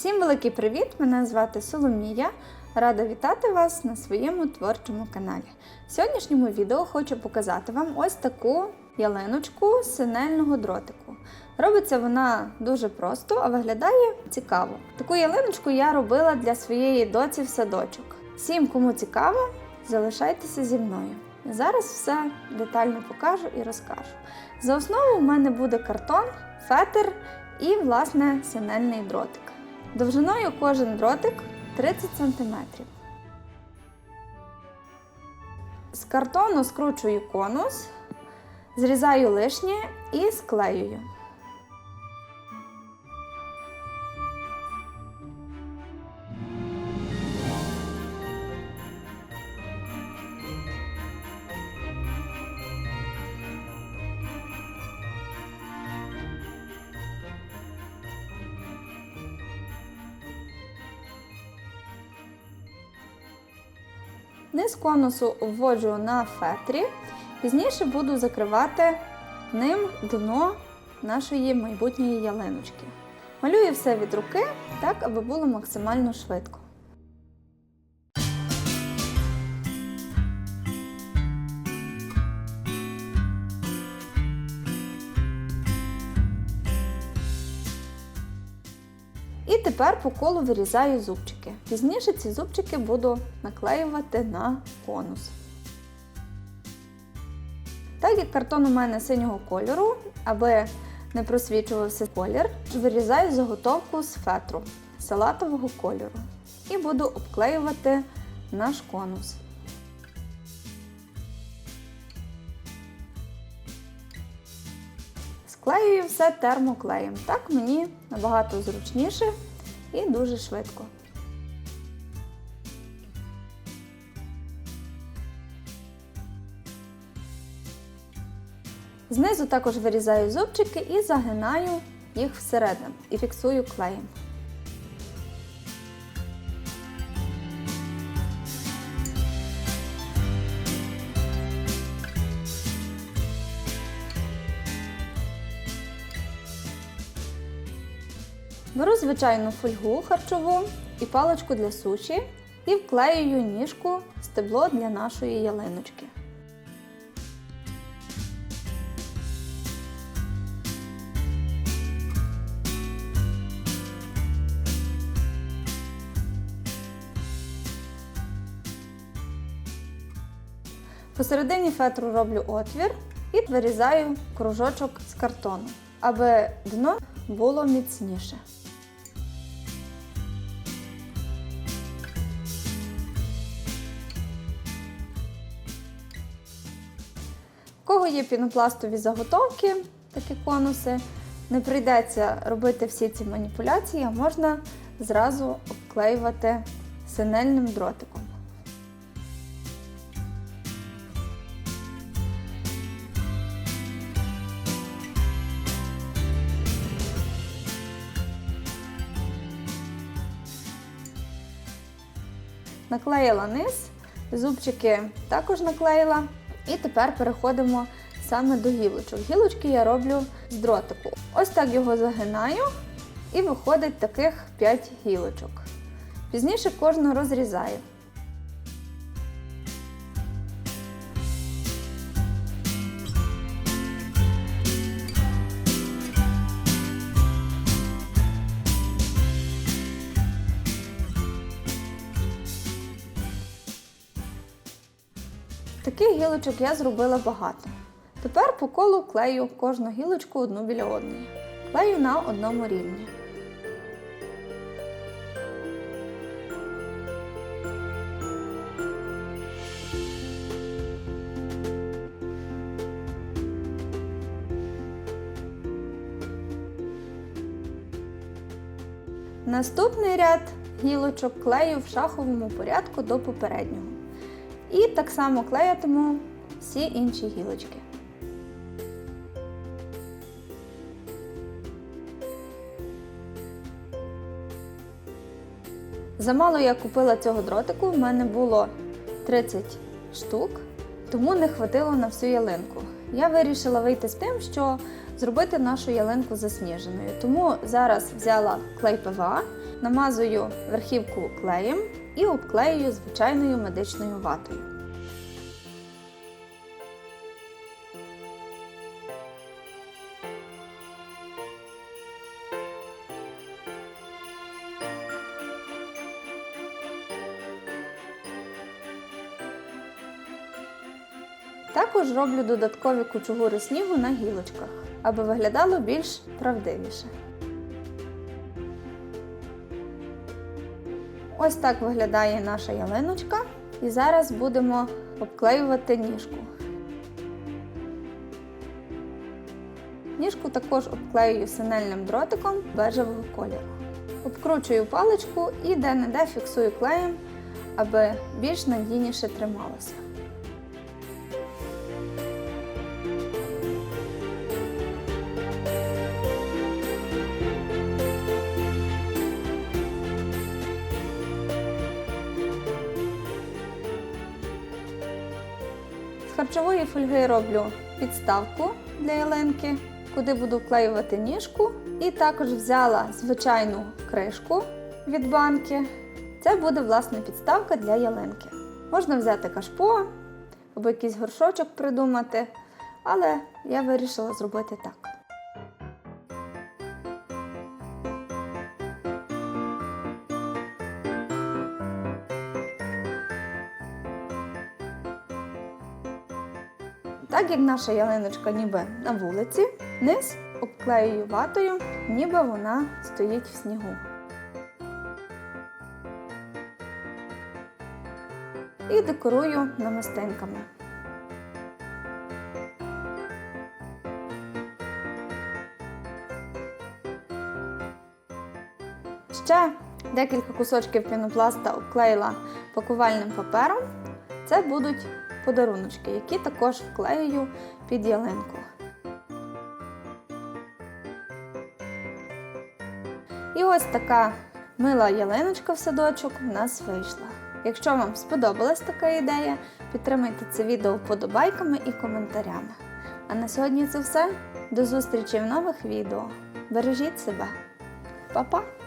Всім великий привіт! Мене звати Соломія. Рада вітати вас на своєму творчому каналі. В сьогоднішньому відео хочу показати вам ось таку ялиночку синельного дротику. Робиться вона дуже просто, а виглядає цікаво. Таку ялиночку я робила для своєї доці в садочок. Всім, кому цікаво, залишайтеся зі мною. Зараз все детально покажу і розкажу. За основу в мене буде картон, фетр і, власне, синельний дротик. Довжиною кожен дротик 30 см. З картону скручую конус, зрізаю лишнє і склеюю. Низ конусу вводжу на фетрі. Пізніше буду закривати ним дно нашої майбутньої ялиночки. Малюю все від руки, так, аби було максимально швидко. Тепер по колу вирізаю зубчики. Пізніше ці зубчики буду наклеювати на конус. Так як картон у мене синього кольору, аби не просвічувався колір, вирізаю заготовку з фетру салатового кольору і буду обклеювати наш конус. Склеюю все термоклеєм. Так мені набагато зручніше і дуже швидко. Знизу також вирізаю зубчики і загинаю їх всередину і фіксую клеєм. Беру звичайну фольгу харчову і паличку для суші і вклеюю ніжку стебло для нашої ялиночки. Посередині фетру роблю отвір і вирізаю кружочок з картону, аби дно було міцніше. У кого є пінопластові заготовки, такі конуси, не прийдеться робити всі ці маніпуляції, а можна зразу обклеювати синельним дротиком. Наклеїла низ, зубчики також наклеїла. І тепер переходимо саме до гілочок. Гілочки я роблю з дротику. Ось так його загинаю і виходить таких 5 гілочок. Пізніше кожну розрізаю. Таких гілочок я зробила багато. Тепер по колу клею кожну гілочку одну біля одної. Клею на одному рівні. Наступний ряд гілочок клею в шаховому порядку до попереднього. І так само клеятиму всі інші гілочки. Замало я купила цього дротику, в мене було 30 штук, тому не хватило на всю ялинку. Я вирішила вийти з тим, що зробити нашу ялинку засніженою. Тому зараз взяла клей ПВА намазую верхівку клеєм і обклеюю звичайною медичною ватою. Також роблю додаткові кучугури снігу на гілочках, аби виглядало більш правдивіше. Ось так виглядає наша ялиночка. І зараз будемо обклеювати ніжку. Ніжку також обклеюю синельним дротиком бежевого кольору. Обкручую паличку і де-не-де фіксую клеєм, аби більш надійніше трималося. Харчової фольги роблю підставку для ялинки, куди буду вклеювати ніжку. І також взяла звичайну кришку від банки. Це буде власне підставка для ялинки. Можна взяти кашпо або якийсь горшочок придумати, але я вирішила зробити так. Так як наша ялиночка ніби на вулиці, низ обклеюю ватою, ніби вона стоїть в снігу. І декорую намистинками. Ще декілька кусочків пінопласта обклеїла пакувальним папером. Це будуть подаруночки, які також вклею під ялинку. І ось така мила ялиночка в садочок у нас вийшла. Якщо вам сподобалась така ідея, підтримайте це відео вподобайками і коментарями. А на сьогодні це все. До зустрічі в нових відео. Бережіть себе. Па-па!